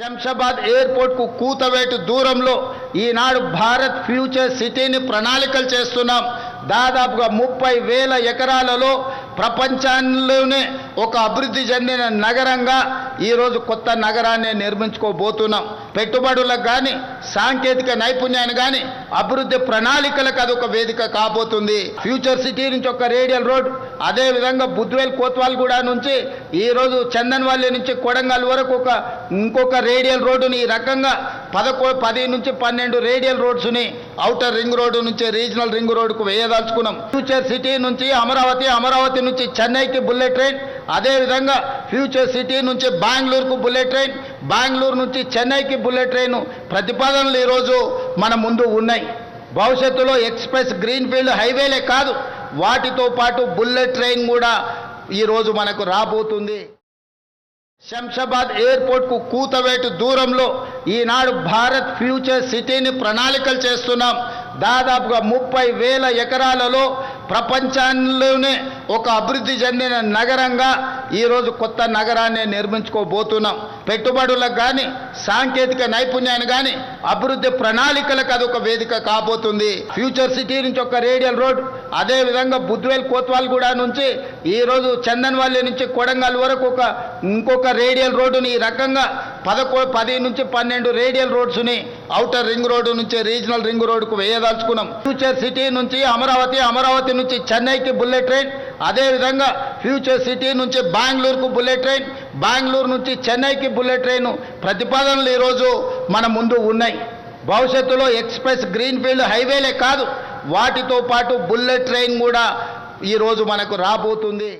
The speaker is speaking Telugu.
శంషాబాద్ ఎయిర్పోర్ట్కు కూతవేటు దూరంలో ఈనాడు భారత్ ఫ్యూచర్ సిటీని ప్రణాళికలు చేస్తున్నాం. దాదాపుగా ముప్పై వేల ఎకరాలలో ప్రపంచంలోనే ఒక అభివృద్ధి చెందిన నగరంగా ఈరోజు కొత్త నగరాన్ని నిర్మించుకోబోతున్నాం. పెట్టుబడులకు కానీ సాంకేతిక నైపుణ్యాన్ని కానీ అభివృద్ధి ప్రణాళికలకు అది ఒక వేదిక కాబోతుంది. ఫ్యూచర్ సిటీ నుంచి ఒక రేడియల్ రోడ్ అదేవిధంగా బుద్వేల్ కోత్వాల్గూడ నుంచి ఈరోజు చందన్వల్లి నుంచి కొడంగల్ వరకు ఒక ఇంకొక రేడియల్ రోడ్డుని ఈ రకంగా పదకొ పది నుంచి పన్నెండు రేడియల్ రోడ్స్ని అవుటర్ రింగ్ రోడ్డు నుంచి రీజనల్ రింగ్ రోడ్డుకు వేయదలుచుకున్నాం. ఫ్యూచర్ సిటీ నుంచి అమరావతి అమరావతి నుంచి చెన్నైకి బుల్లెట్ ట్రైన్ అదేవిధంగా ఫ్యూచర్ సిటీ నుంచి బెంగళూరుకు బుల్లెట్ ట్రైన్ బెంగళూరు నుంచి చెన్నైకి బుల్లెట్ ట్రైన్ ప్రతిపాదనలు ఈరోజు మన ముందు ఉన్నాయి. భవిష్యత్తులో ఎక్స్ప్రెస్ గ్రీన్ఫీల్డ్ హైవేలే కాదు వాటితో పాటు బుల్లెట్ ట్రైన్ కూడా ఈరోజు మనకు రాబోతుంది. శంషాబాద్ ఎయిర్పోర్ట్కు కూతవేటు దూరంలో ఈనాడు భారత్ ఫ్యూచర్ సిటీని ప్రణాళికలు చేస్తున్నాం. దాదాపుగా ముప్పై వేల ఎకరాలలో ప్రపంచంలోనే ఒక అభివృద్ధి చెందిన నగరంగా ఈరోజు కొత్త నగరాన్ని నిర్మించుకోబోతున్నాం. పెట్టుబడులకు కానీ సాంకేతిక నైపుణ్యాన్ని కానీ అభివృద్ధి ప్రణాళికలకు అది ఒక వేదిక కాబోతుంది. ఫ్యూచర్ సిటీ నుంచి ఒక రేడియల్ రోడ్ అదేవిధంగా బుద్వేల్ కోత్వాల్గూడ నుంచి ఈరోజు చందన్వల్లి నుంచి కొడంగల్ వరకు ఒక ఇంకొక రేడియల్ రోడ్డుని ఈ రకంగా పదకొ పది నుంచి పన్నెండు రేడియల్ రోడ్స్ని అవుటర్ రింగ్ రోడ్డు నుంచి రీజనల్ రింగ్ రోడ్డుకు వేయదలుచుకున్నాం. ఫ్యూచర్ సిటీ నుంచి అమరావతి అమరావతి నుంచి చెన్నైకి బుల్లెట్ ట్రైన్ అదేవిధంగా ఫ్యూచర్ సిటీ నుంచి బెంగళూరుకు బుల్లెట్ ట్రైన్ బెంగళూరు నుంచి చెన్నైకి బుల్లెట్ ట్రైన్ ప్రతిపాదనలు ఈరోజు మన ముందు ఉన్నాయి. భవిష్యత్తులో ఎక్స్ప్రెస్ గ్రీన్ఫీల్డ్ హైవేలే కాదు వాటితో పాటు బుల్లెట్ ట్రైన్ కూడా ఈరోజు మనకు రాబోతుంది.